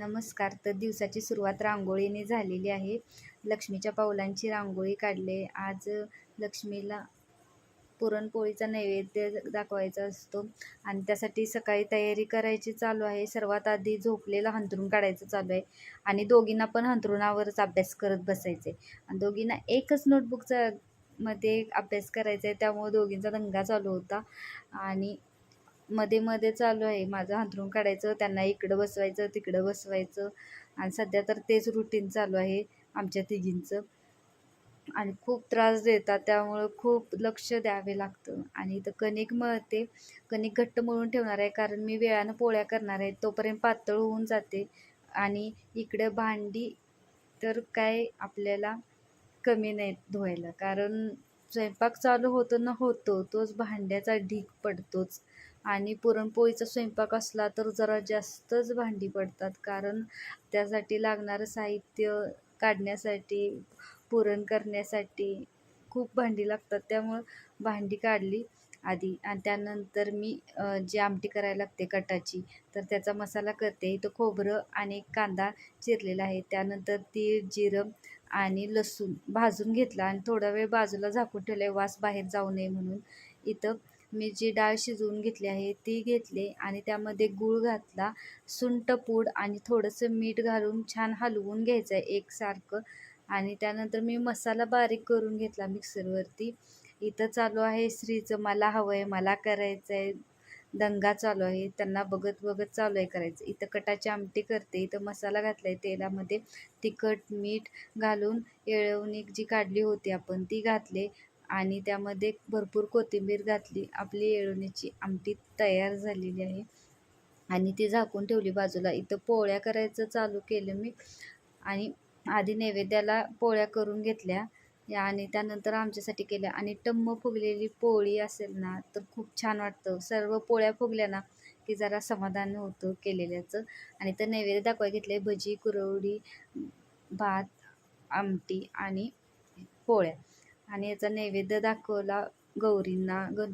नमस्कार. तर दिवसाची सुरुवात रांगोळीने झालेली आहे. लक्ष्मीच्या पावलांची रांगोळी काढले. आज लक्ष्मीला पुरणपोळीचा नैवेद्य दाखवायचा असतो. आणि त्यासाठी सकाळी तयारी करायची चालू आहे. सर्वात आधी झोपलेलं हंतरून काढायचं चालू आहे. आणि दोघींना पण हंतरुणावरच अभ्यास करत बसायचे आणि दोघींना एकच नोटबुकचा मध्ये अभ्यास करायचा आहे त्यामुळे दोघींचा दंगा चालू होता. आणि मध्ये मध्ये चालू आहे. माझं हातरून काढायचं त्यांना इकडं बसवायचं तिकडं बसवायचं आणि सध्या तर तेच रुटीन चालू आहे आमच्या तिघींचं. आणि खूप त्रास देतात त्यामुळं खूप लक्ष द्यावे लागतं. आणि इथं कणिक मळते. कणिक घट्ट मळून ठेवणार आहे कारण मी वेळानं पोळ्या करणार आहे. तोपर्यंत पातळ होऊन जाते. आणि इकडं भांडी तर काय आपल्याला कमी नाही धुवायला. कारण स्वयंपाक चालू होतो ना होतो तोच भांड्याचा ढीग पडतोच. आणि पुरणपोळीचा स्वयंपाक असला तर जरा जास्तच भांडी पडतात. कारण त्यासाठी लागणारं साहित्य काढण्यासाठी पुरण करण्यासाठी खूप भांडी लागतात. त्यामुळं भांडी काढली आधी आणि त्यानंतर मी जी आमटी करायला लागते कटाची तर त्याचा मसाला करते. इथं खोबरं आणि कांदा चिरलेला आहे. त्यानंतर तीळ जिरं आणि लसूण भाजून घेतला आणि थोडा वेळ बाजूला झाकून ठेवले वास बाहेर जाऊ नये म्हणून. इथं मी जी डाळ शिजवून घेतली आहे ती घेतली आणि त्यामध्ये गूळ घातला सुंट पूड आणि थोडंसं मीठ घालून छान हलवून घ्यायचं आहे एकसारखं. आणि त्यानंतर मी मसाला बारीक करून घेतला मिक्सरवरती. इथं चालू आहे श्रीचं मला हवं आहे मला करायचं आहे दंगा चालू आहे त्यांना बघत बघत चालू आहे करायचं. इथं कटाची आमटी करते इथं मसाला घातला आहे तेलामध्ये तिखट मीठ घालून येळवणी जी काढली होती आपण ती घातले. आणि त्यामध्ये भरपूर कोथिंबीर घातली आपली येळवणीची आमटी तयार झालेली आहे. आणि ती झाकून ठेवली बाजूला. इथं पोळ्या करायचं चालू केलं मी. आणि आधी नैवेद्याला पोळ्या करून घेतल्या. आणि त्यानंतर आमच्यासाठी केल्या. आणि टम्म फुगलेली पोळी असेल ना तर खूप छान वाटतं. सर्व पोळ्या फुगल्या ना की जरा समाधान होतं केलेल्याचं. आणि तर नैवेद्य दाखवाय घेतले भजी कुरवडी भात आमटी आणि पोळ्या. आणि याचा नैवेद्य दाखवला गौरींना गण